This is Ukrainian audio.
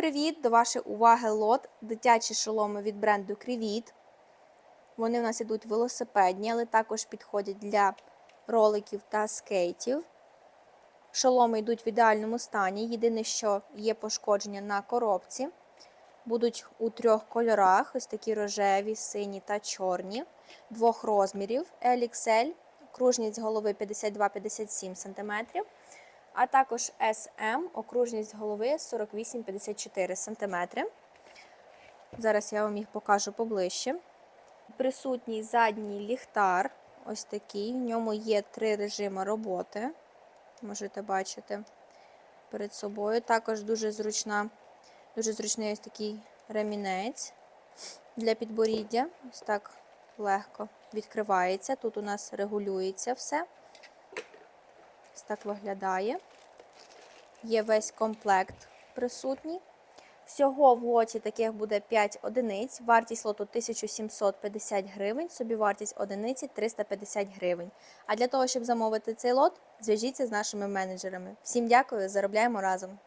Привіт! До вашої уваги лот дитячі шоломи від бренду Крівіт. Вони у нас ідуть велосипедні, але також підходять для роликів та скейтів. Шоломи йдуть в ідеальному стані. Єдине, що є пошкодження на коробці. Будуть у трьох кольорах: ось такі рожеві, сині та чорні, двох розмірів LXL, кружність голови 52-57 см а також SM, окружність голови 48-54 см. Зараз я вам їх покажу поближче. Присутній задній ліхтар, ось такий. В ньому є три режими роботи. Можете бачити перед собою. Також дуже зручна, дуже зручний ось такий ремінець для підборіддя. Ось так легко відкривається. Тут у нас регулюється все. Ось так виглядає. Є весь комплект присутній. Всього в лоті таких буде 5 одиниць. Вартість лоту 1750 гривень, собівартість одиниці 350 гривень. А для того, щоб замовити цей лот, зв'яжіться з нашими менеджерами. Всім дякую, заробляємо разом!